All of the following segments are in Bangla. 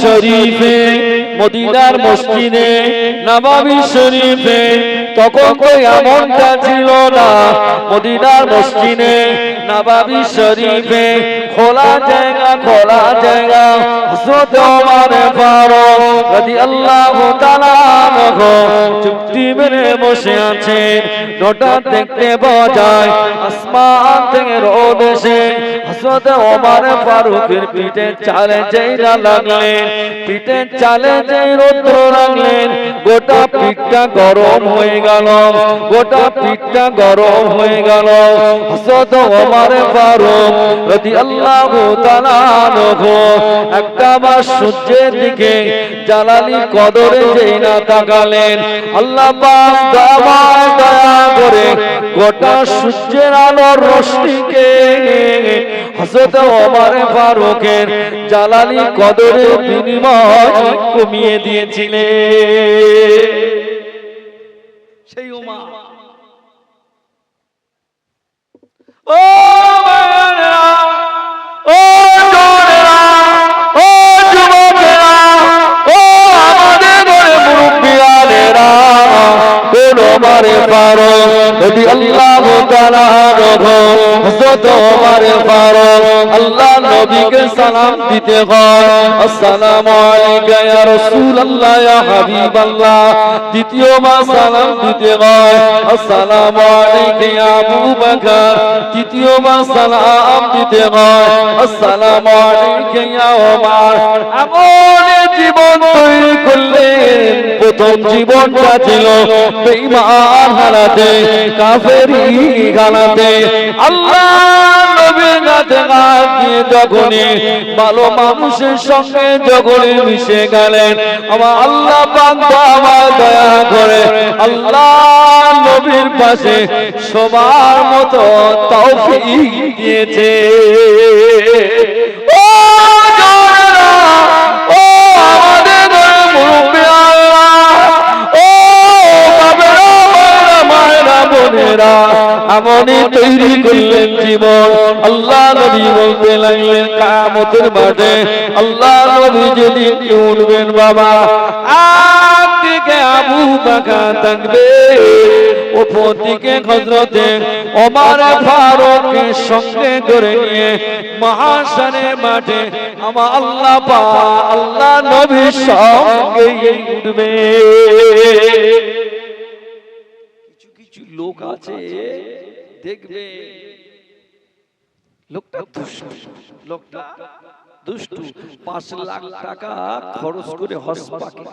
শরীফে মদিনার মসজিদে, নবাবী শরীফে, তখন তো এমনটা ছিল না। মদিনার মসজিদে, নবাবী শরীফে, খোলা জায়গা খোলা জায়গা, হযরত ওমর ফারুক রাদিয়াল্লাহু তাআলা আনহু চুপটি মেরে বসে আছেন হঠাৎ দেখতে পাওয়া আসমান থেকে রোদ এসে হযরত ওমর ফারুকের পিঠে চালে না লাগলেন পিঠে চালে যেই রৌদ্র লাগলেন গোটা পিঠটা গরম হয়ে গেল। গোটা পিঠটা গরম হয়ে গেল। হযরত ওমর ফারুক তাআলা আনহু একটা বার সূর্যের দিকে জালালি কদরে যেই না তাকালেন। আল্লাহ পাক দয়া করে গোটা সূর্যের আলোর রশ্মিকে হযরত ওমর ফারুকের জালালি কদরের বিনিময় কমিয়ে দিয়েছিলেন সেই ওমর ও ও বোনেরা, ও যুবকেরা, ও আমাদের ঘরে মুরব্বিয়ানেরা, কোন মারে পারো যদি আল্লাহ তাআলা হযরত ওমরে ফারুক আল্লাহ নবীকে সালাম দিতে হয়। আসসালামু আলাইকা ইয়া রাসূলুল্লাহ, ইয়া হাবিবাল্লাহ। দ্বিতীয়বার সালাম দিতে হয়। আসসালামু আলাইকা ইয়া আবু বকর। তৃতীয়বার সালাম দিতে হয়। আসসালামু আলাইকা ইয়া ওমর। এমন জীবন তৈরি করলেন। জীবনটা ছিল বেঈমান হারাতে, কাফেরি গানাতে আল্লাহ ভালো মানুষের সঙ্গে যখনই মিশে গেলেন, আমার আল্লাহ আমার দয়া করে আল্লাহ নবীর পাশে সবার মতো তৌফিক দিয়েছে। বোনেরা, এমনই তৈরি করলেন জীবন। আল্লাহ নবী বলতে লাগলেন কামতের মাঠে আল্লাহ নবী যেদিন উঠবেন বাবা একদিকে আবু বাকা থাকবে ওপর দিকে হজরতে ওমর সঙ্গে করে নিয়ে মহাশানের মাঠে আমার আল্লাহ পা আল্লাহ নবীর সঙ্গে উঠবে। লোক আছে দেখবে। লোকটা দুষ্টু লোকটা দুষ্টু। পাঁচ লাখ টাকা খরচ করে হজ পাকে।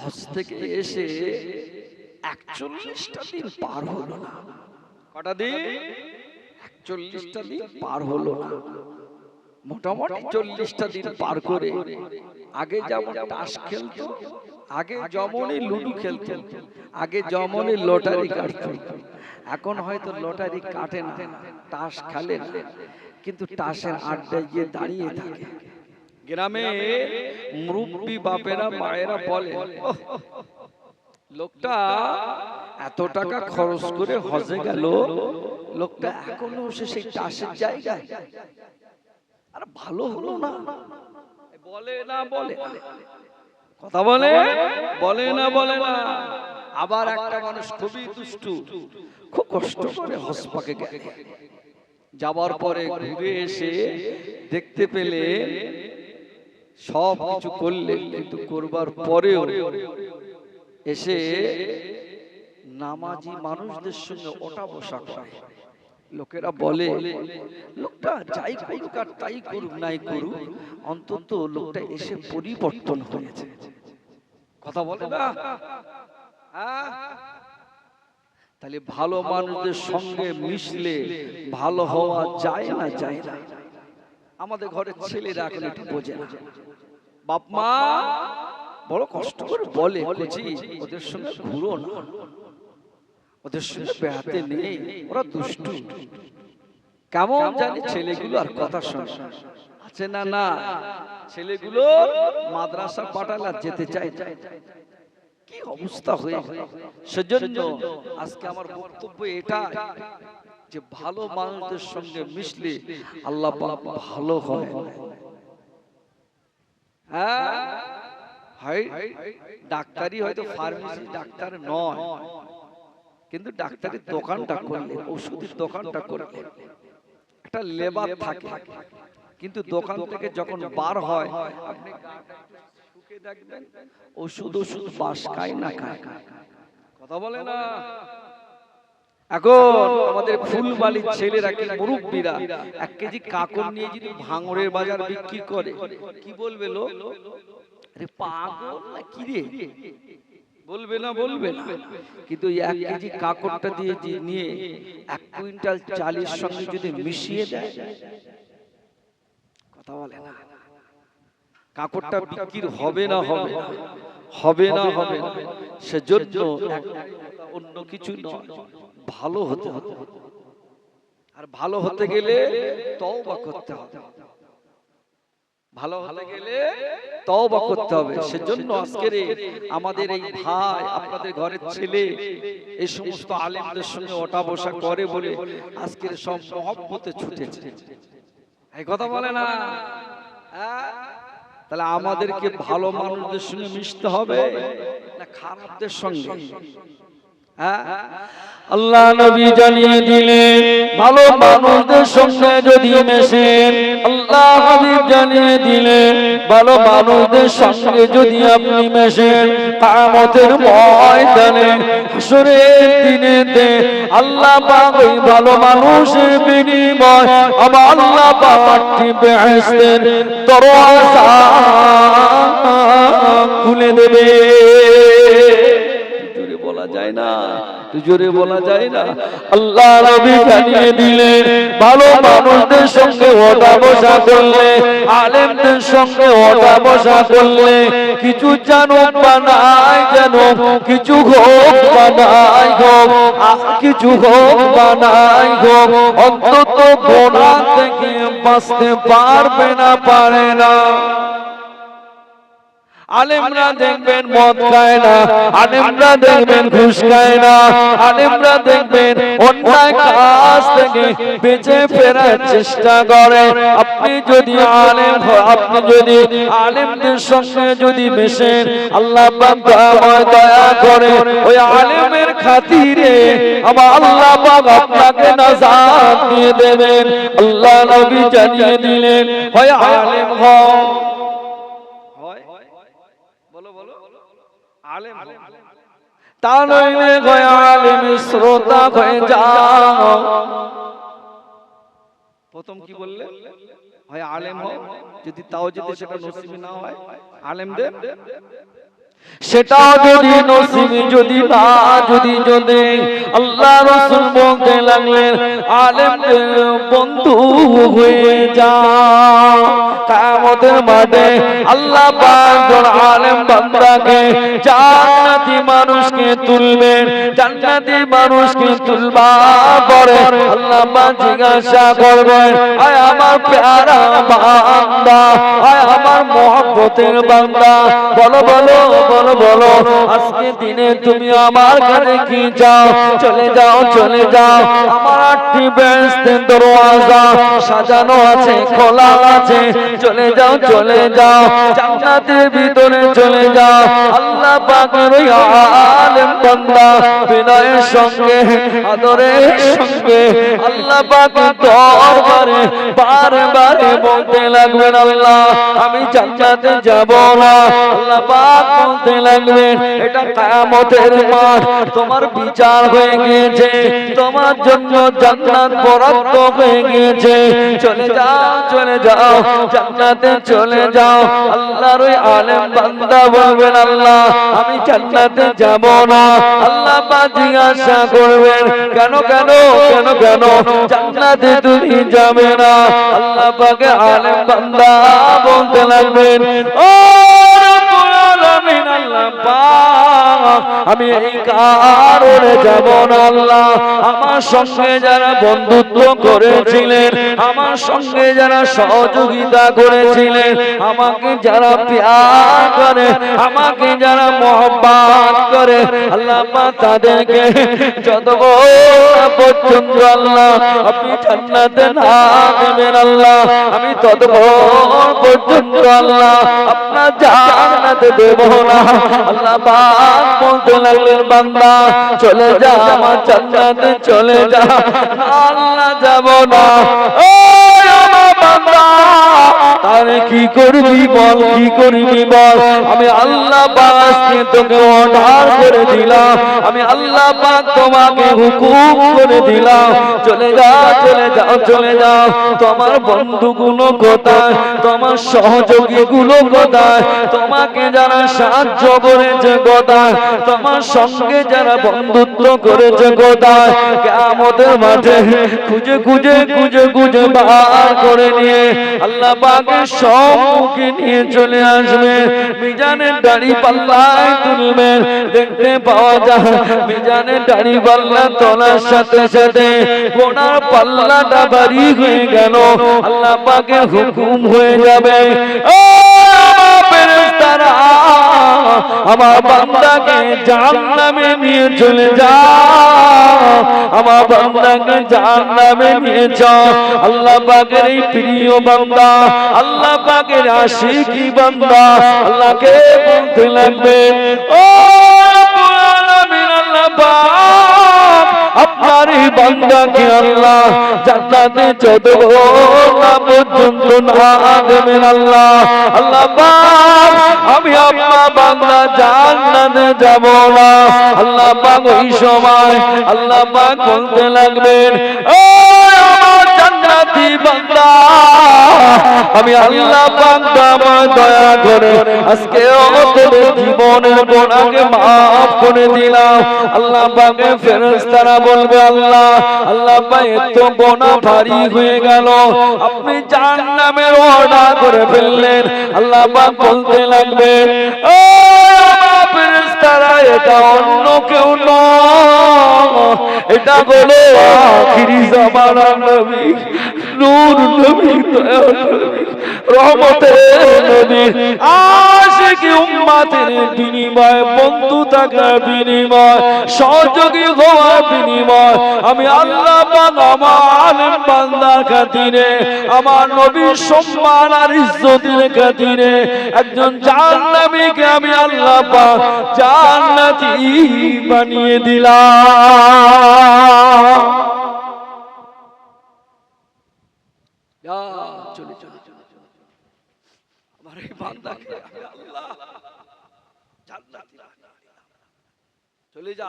হজ থেকে এসে একচল্লিশটা দিন পার হলো না। কটা দিন? একচল্লিশটা দিন পার হলো না। মোটামুটি চল্লিশটা দিন পার করে আগে যেমন তাস খেলতো আগে যেমনই লুডু খেলতো। আগে যেমনই লটারি কাটতো। এখন হয়তো লটারি কাটে না। তাস খেলে। কিন্তু তাসের আড্ডায় গিয়ে দাঁড়িয়ে থাকে। গ্রামে মুরব্বী বাপেরা মায়েরা বলে "ওহ, লোকটা এত টাকা খরচ করে হজে গেল। লোকটা এখনও সে সেই তাসের জায়গায়। আর ভালো হলো না। বলে না বলে। কথা বলে? বলে? না বলে না আবার একটা মানুষ খুবই দুষ্টু। খুব কষ্ট করে হসপাকে যাবার পরে ঘুরে এসে দেখতে পেলে সব কিছু করলেন কিন্তু করবার পরেও এসে নামাজি মানুষদের সঙ্গে ওটা বসা করে লোকেরা বলে, লোকটা যাই করুক আর তাই করুক, নাই করুক, অন্তত লোকটা এসে পরিবর্তন হয়েছে। কথা বলে না? হ্যাঁ? তাহলে ভালো মানুষদের সঙ্গে মিশলে ভালো হওয়া যায় না যায় না? আমাদের ঘরের ছেলেরা এখন একটু বোঝে না। বাপ মা বড় কষ্ট করে বলে ওদের সঙ্গে ঘুরো না। ওদের সঙ্গে বেড়াতে নেই ওরা দুষ্টু। কেমন জানি ছেলেগুলো আর কথা শোনে। আছে না না? ছেলেগুলো মাদ্রাসা পাঠালে আর যেতে না। কি অবস্থা হয়ে সেজন্য আজকে আমার বক্তব্য এটা যে ভালো মানুষদের সঙ্গে মিশলে আল্লাহ ভালো হয়। হ্যাঁ। হয়? ডাক্তারি হয়তো ফার্মেসি ডাক্তার নয়। কিন্তু ডাক্তারের দোকানটা করলে ওষুধের দোকানটা করলে একটা লেবার থাকে কিন্তু দোকান থেকে যখন বার হয় আপনি দেখবেন ওষুধ ওষুধ বাস খায় না খায়। কথা বলে না। এখন আমাদের ফুলবালির ছেলেরা কি মুরব্বীরা? এক কেজি কাকর নিয়ে যদি ভাঙড়ের বাজার বিক্রি করে কি বলবে লোক? আরে পাগল না কি রে? বলবে না বলবে না কিন্তু এক কেজি কাকরটা দিয়ে নিয়ে এক কুইন্টাল চালের সঙ্গে যদি মিশিয়ে দেয় কথা বলে না। কাকরটা বিক্রির হবে না হবে হবে। না। হবে সেজন্য অন্য কিছু নয়। ভালো হতে হবে। আর ভালো হতে গেলে তওবা করতে হবে। ভালো হতে গেলে তওবা করতে হবে। সেজন্য আজকের আমাদের এই ভাই আপনাদের ঘরের ছেলে এই সমস্ত আলেমদের সঙ্গে ওটা বসা করে বলে আজকের সব মহব্বতে ছুটেছে এই কথা বলে না। হ্যাঁ? তাহলে আমাদেরকে ভালো মানুষদের সঙ্গে মিশতে হবে না খারাপদের সঙ্গে? আল্লাহ নবী জানিয়ে দিলেন, ভালো মানুষদের সঙ্গে যদি মেশেন, আল্লাহ হাবিব জানিয়ে দিলেন, ভালো মানুষদের সঙ্গে যদি আপনি মেশেন কামতের ময়দানে, হাসরের দিনেতে আল্লাহ পাক ওই ভালো মানুষের বিনিময় আমার আল্লাহ পাক বেহেশতের দরওয়াজা খুলে দেবে। বলা যায় না। জোরে বলা যায় না। আল্লাহ নবী জানিয়ে দিলেন। ভালো মানুষদের সঙ্গে ওঠা বসা করলে আলেমদের সঙ্গে ওঠা বসা করলে কিছু জানুক বা নাই যেন কিছু হোক বা নাই হোক কিছু হোক বা নাই হোক অন্তত গোনা থেকে বাঁচতে পারবে না। পারে না। আলেমরা দেখবেন মদ খায় না। আলেমরা দেখবেন ঘুষ খায় না। আলেমরা দেখবেন অন্যায় কাজ থেকে বেঁচে ফেরার চেষ্টা করে। আপনি যদি আলেম আপনি যদি আলেমদের সঙ্গে যদি মেশেন আল্লাহ দয়া করে ওই আলেমের খাতিরে আমার আল্লাহ পাক আপনাকে নাজাত দিয়ে দেবেন। আল্লাহ নবী জানিয়ে দিলেন হয় আলেম হও। আলেম তা নইলে গয় আলেম শ্রোতা হয়ে যাও। প্রথম কি বললে? হয় আলেম হোক যদি তাও যদি সেটা নসিবে না হয় আলেমদের সেটা যদি নসিব, যদি না যদি যদি আল্লাহ রসুল বলতে লাগলেন, আলেমদের বন্ধু হয়ে যা। মাঠে আল্লাহ আলেম বান্দাকে মানুষকে জান্নাতি তুলবা পরে? আল্লাহ পাক জিজ্ঞাসা আয় আমার প্যারা বান্দা, আয় আমার মহব্বতের বান্দা। বলো বলো বলো বলো, আজকে দিনে তুমি আমার কাছে কি যাও চলে যাও চলে যাও। আমার আটটি দরওয়াজা সাজানো আছে, খোলা আছে। চলে যাও চলে যাও। জান্নাতের ভিতরে চলে যাও। আল্লাহ পাকের আলেম বান্দা বিনয়ের সঙ্গে, আদরের সঙ্গে। আল্লাহ বলতে লাগবেন, আল্লাহ, আমি যাব না। আল্লাহ বলতে লাগবেন, এটা মাঠ, তোমার বিচার হয়ে গিয়েছে, তোমার জন্য জান্নাত বরাদ্দ হয়ে গিয়েছে। চলে যাও চলে যাও, জান্নাতে চলে যাও। আল্লাহর ওই আলেম বান্দা বলবেন, আল্লাহ, আমি জান্নাতে যাব না। আল্লাহ পাক জিজ্ঞাসা করবেন, কেন কেন কেন কেন? জান্নাতে তুমি যাবে না? আল্লাহ পাকে আলেম বান্দা বলতে লাগবেন ও রব্বুল আলামিন, আল্লাহ পাক আমি এই কারণে যাব না আল্লাহ আমার সঙ্গে যারা বন্ধুত্ব করেছিলেন, আমার সঙ্গে যারা সহযোগিতা করেছিলেন, আমাকে যারা প্যার করে, আমাকে যারা মহব্বত করে আল্লাহ তাদেরকে যত পর্যন্ত আল্লাহ আপনি জান্নাতে না দেবেন আল্লাহ, আমি তত পর্যন্ত আল্লাহ আপনার জান্নাতে দেব না। আল্লাহ পাক বলতে লাগলেন বান্দা চলে যা আমার চলে যা। আল্লাহ যাব না। ও তারে কি করবি বল, কি করবি বল? আমি আল্লাহ পাককে তোকে অর্ডার করে দিলাম। আমি আল্লাহ পাক তোমাকে হুকুম করে দিলাম। চলে যাও চলে যাও চলে যাও তোমার বন্ধুগুলো কোথায়? তোমার সহযোগী গুলো কোথায়? তোমাকে যারা সাহায্য করেছে কোথায়? তোমার সঙ্গে যারা বন্ধুত্ব করেছে কোথায়? কেমতের মাঠে খুঁজে খুঁজে খুঁজে খুঁজে বার করে নিয়ে আল্লাহ পাকের সম্মুখে নিয়ে চলে আসবে। মিজানের দাড়ি পাল্লায় তুলবে। দেখতে পাওয়া যায়, মিজানের দাড়ি পাল্লা তোলার সাথে সাথে কোনার পাল্লাটা বাড়ি হয়ে গেল। আল্লাহ পাকে হুকুম হয়ে যাবে। ও আমার বান্দাকে জাহান্নামে নিয়ে চলে যা আমার বান্দাকে জাহান্নামে নিয়ে যাও। আল্লাহ পাকের এই প্রিয় বান্দা, আল্লাহ পাকের আশিকি বান্দা, আল্লাহকে বলতে লাগবে, ও আপনার এই বান্দাকে আল্লাহ জান্নাতে যত না পর্যন্ত না দেবেন আল্লাহ। আল্লাহ পাক, আমি আপনার বান্দা জান্নাতে যাব না। আল্লাহ পাক ওই সময় আল্লাহ পাক বলতে লাগবেন ও আমি আল্লাহ পাক আমার দয়া করে আজকে তোদের জীবনের গোনাকে মাফ করে দিলাম। আল্লাহ পাকে ফেরেশতারা বলবে, আল্লাহ আল্লাহ পাক এত গোনা ভারী হয়ে গেল। আপনি জাহান্নামের অর্ডার করে ফেললেন। আল্লাহ পাক বলতে লাগবেন ও এটা অন্য কেউ নয়। এটা হলো নূর নবী রহমতের নবী। আশিকি উম্মাতের বিনিময়, বন্ধু থাকার বিনিময়, সহযোগী হওয়ার বিনিময়, আমি আল্লাহ আমার বান্দার খাতিরে, আমার নবীর সম্মান আর ইজ্জতের খাতিরে, একজন জান্নাতীকে আমি আল্লাহ পাক জান্নাতি বানিয়ে দিলাম যা, চলে চলে চলে চলে। আমার এই বান্দাকে আমি আল্লাহ জান্নাতি বানিয়ে দিলাম। চলে যা।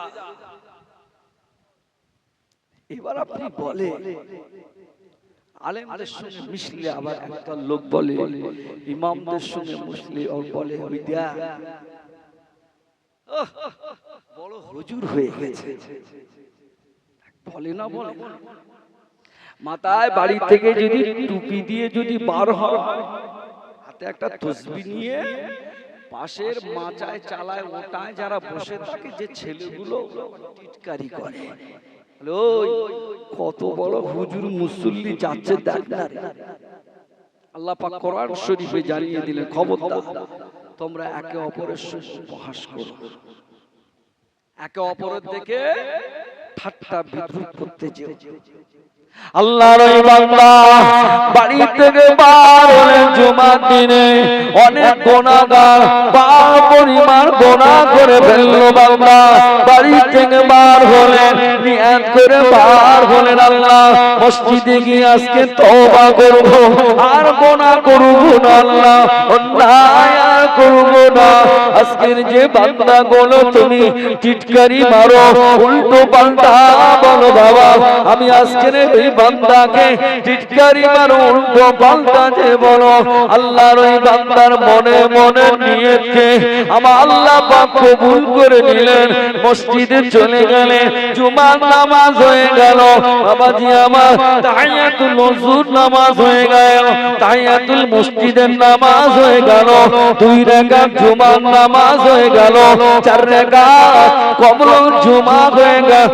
এবার আপনি বলে আলেমদের সঙ্গে মিশলে আবার একটা লোক বলে। ইমামদের সঙ্গে মুসলি ও বলে ওই দেয়া বড় হুজুর হয়ে গেছে। বলে না বলে। মাথায় বাড়ি থেকে যদি টুপি দিয়ে যদি বার হয় হাতে একটা তসবি নিয়ে পাশের মাচায় চালায় ওটায় যারা বসে থাকে যে ছেলেগুলো টিটকারি করে। কত বড় হুজুর মুসল্লি যাচ্ছে দেখ না। আল্লাহ পাক কোরআন শরীফে জানিয়ে দিলেন খবরদার তোমরা একে অপরের উপহাস করো। একে অপরের দিকে ঠাট্টা বিদ্রুপ করতে যেও। আল্লাহর ওই বান্দা বাড়ি থেকে বার হলেন জুমার দিনে অনেক গোনাগার পার পরিমাণ গোনা করে ফেলল বান্দা। বাড়ি থেকে বার হলেন নিয়াত করে বার হলেন আল্লাহ। মসজিদে গিয়ে আজকে তওবা করব। আর গোনা করব না আল্লাহ। অন্যায় আর করব না। আজকের যে বান্দা গুলো তুমি টিটকারি মারো, উল্টো পাল্টা বলো বাবা। আমি আজকের ওই বান্দাকে টিটকারি উল্টো পাল্টা যে বলো, আল্লাহর ওই বান্দার মনে মনে নিয়েছে। আমার আল্লাহ পাক কবুল করে নিলেন, মসজিদে চলে গেলেন জুমার নামাজ হয়ে গেল। বাবাজি আমার, তাহিয়াতুল মসজিদ নামাজ হয়ে গেল, তাহিয়াতুল মসজিদের নামাজ হয়ে গেল। দুই রেখা জুমার নামাজ হয়ে গেল, চার রেখা কবল জুমা হয়ে গেল,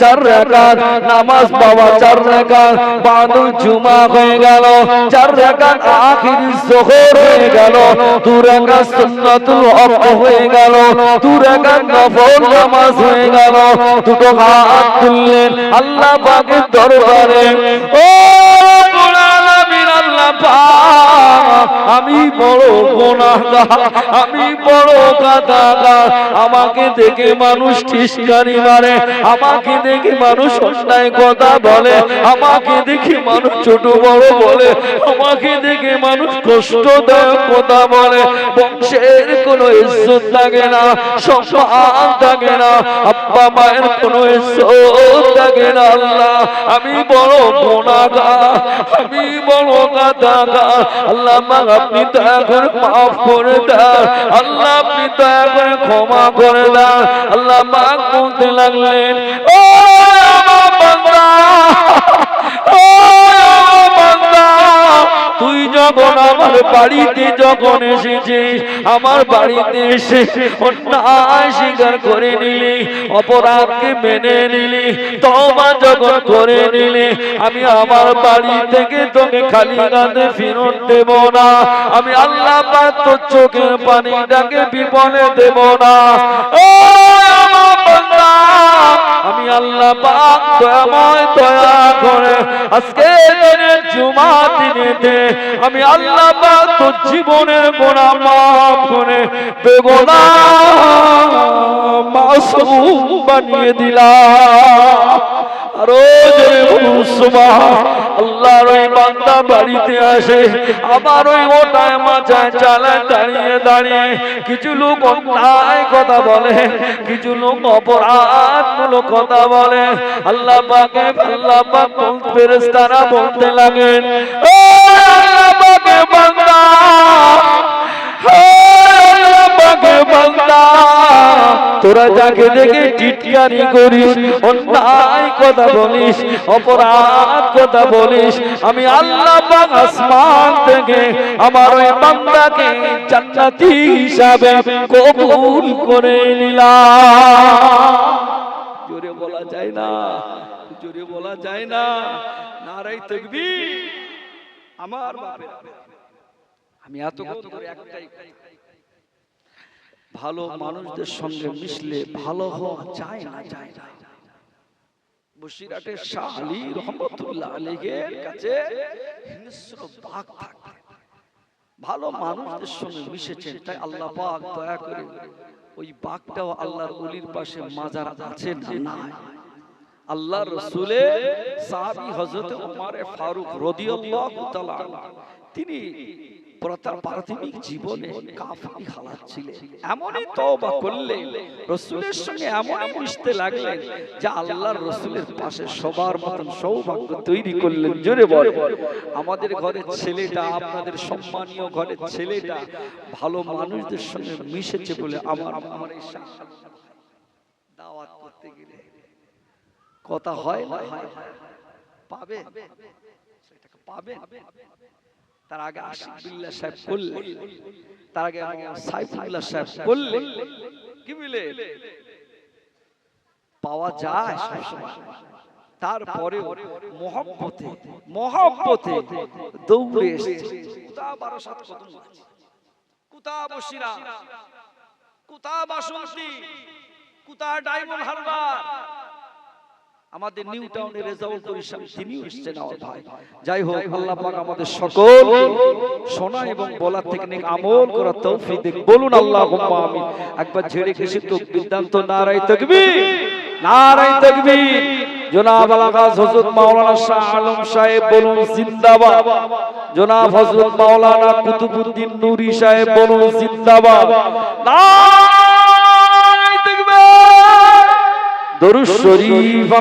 চার রেখা নামাজ বাবা চার জুমা হয়ে গেল। চার রেখা আখির হয়ে গেল। দু হক হয়ে গেল। দু নফল নামাজ হয়ে গেল। দুটো হাত তুললেন আল্লাহ পাকের দরবারে। ও বড় আমি বড় গাদাগার। আমাকে দেখে মানুষ ঠিসকারি মারে, আমাকে দেখে মানুষ অন্যায় কথা বলে, আমাকে দেখে মানুষ ছোট বড় বলে, আমাকে দেখে মানুষ কষ্টদায়ক কথা বলে। বংশের কোনো ইজ্জত থাকে না, সম্মান থাকে না, আব্বা মায়ের কোনো ইজ্জত থাকে না, আল্লাহ। আমি বড় গুনাহগার আমি বড় গাদাগার। আল্লাহ আপনি দয়া করে মাফ করে দাও। আল্লাহ আপনি দয়া করে ক্ষমা করে দাও। আল্লাহ মাফ বলতে লাগলেন, ও যখন আমার বাড়িতে যখন এসেছিস আমার বাড়িতে এসে অন্যায় স্বীকার করে নিলি, অপরাধকে মেনে নিলি তবা যখন করে নিলি, আমি আমার বাড়ি থেকে তোকে খালি কাঁধে ফেরত দেব না, আমি আল্লাহ তোর চোখের পানিটাকে বিপনে দেব না। আমি আল্লাহ পাক দয়াময় দয়া করে আজকে দিনের দিনে দে। আমি আল্লাহ পাক তোর জীবনের গোনা মাফ করে বেগোনা মাসুম বানিয়ে দিলাম। আরও জোরে বলুন আল্লাহর ওই বান্দা বাড়িতে আসে, আবার ওই ওটায় মাচায় চালায় দাঁড়িয়ে দাঁড়িয়ে কিছু লোক অন্যায় কথা বলে, কিছু লোক অপরাধমূলক কথা বলে। আল্লাহ পাকে, আল্লাহ পাক ফেরেশতারা বলতে লাগেন তোরা যাকে দেখে টিটকারি করিস, অন্যায় কথা বলিস, অপরাধ কথা বলিস, আমি আল্লাহ আসমান থেকে আমার ওই বান্দাকে জান্নাতি হিসাবে কবুল করে নিলাম। জোরে বলা যায় না, জোরে বলা যায় না। নারাই তকবি আমার বাপের আমি এত কত করে একটাই ভালো মানুষদের সঙ্গে মিশলে ভালো হওয়া যায় না যায় না। বসিরহাটের শাহ আলী রহমতুল্লাহ আলীর কাছে হিংস্র বাঘ থাকতেন ভালো মানুষদের সঙ্গে মিশেছেন তাই আল্লাহ পাক দয়া করে ওই বাঘটাও আল্লাহর অলির পাশে মাজার আছে না? আল্লাহ রসুলে সাহাবি হজরত ওমর ফারুক রাদিয়াল্লাহু তাআলা তিনি প্রতা- প্রাথমিক জীবনে কাফিরি হালাত ছিলেন এমনই তওবা করলেন। রসুলের সঙ্গে এমনই মিশতে লাগলেন যে আল্লাহর রসুলের পাশে সবার মতন সৌভাগ্য তৈরি করলেন জোরে বলে আমাদের ঘরের ছেলেটা আপনাদের সম্মানীয় ঘরের ছেলেটা ভালো মানুষদের সঙ্গে মিশেছে বলে আমার আমার এই দাওয়াত করতে গেলে কথা হয় না? পাবে? সেটাকে পাবে। তার আগে আশিক সাহেব করলে তার আগে সাইফুল্লাহ সাহেব করলে। কি বুঝলে পাওয়া যায়। তারপরে মহব্বতে মহব্বতে দৌড়ে এসেছে। কুতা বারাসাত কদম আছে কুতা বসিরা কুতা বাসন্তী কুতা ডায়মন্ড হারবার। আমাদের নিউ টাউনের রেজাউল করিসাম তিনি এসেছেন আমার ভাই। যাই হোক আল্লাহ পাক আমাদের সকল শোনা এবং বলার টেকনিক আমল করার তৌফিক দিক। বলুন আল্লাহুম্মা আমিন। একবার ঝেড়ে খেসে তো বিদ্যান্ত নারাই তাকবীর। নারাই তাকবীর। জনাব আলাগাজ হযরত মাওলানা শাহ আলম সাহেব বলুন জিন্দাবাদ। জনাব হযরত মাওলানা কুতুবউদ্দিন নূরি সাহেব বলুন জিন্দাবাদ। নারাই দরুদ শরীফ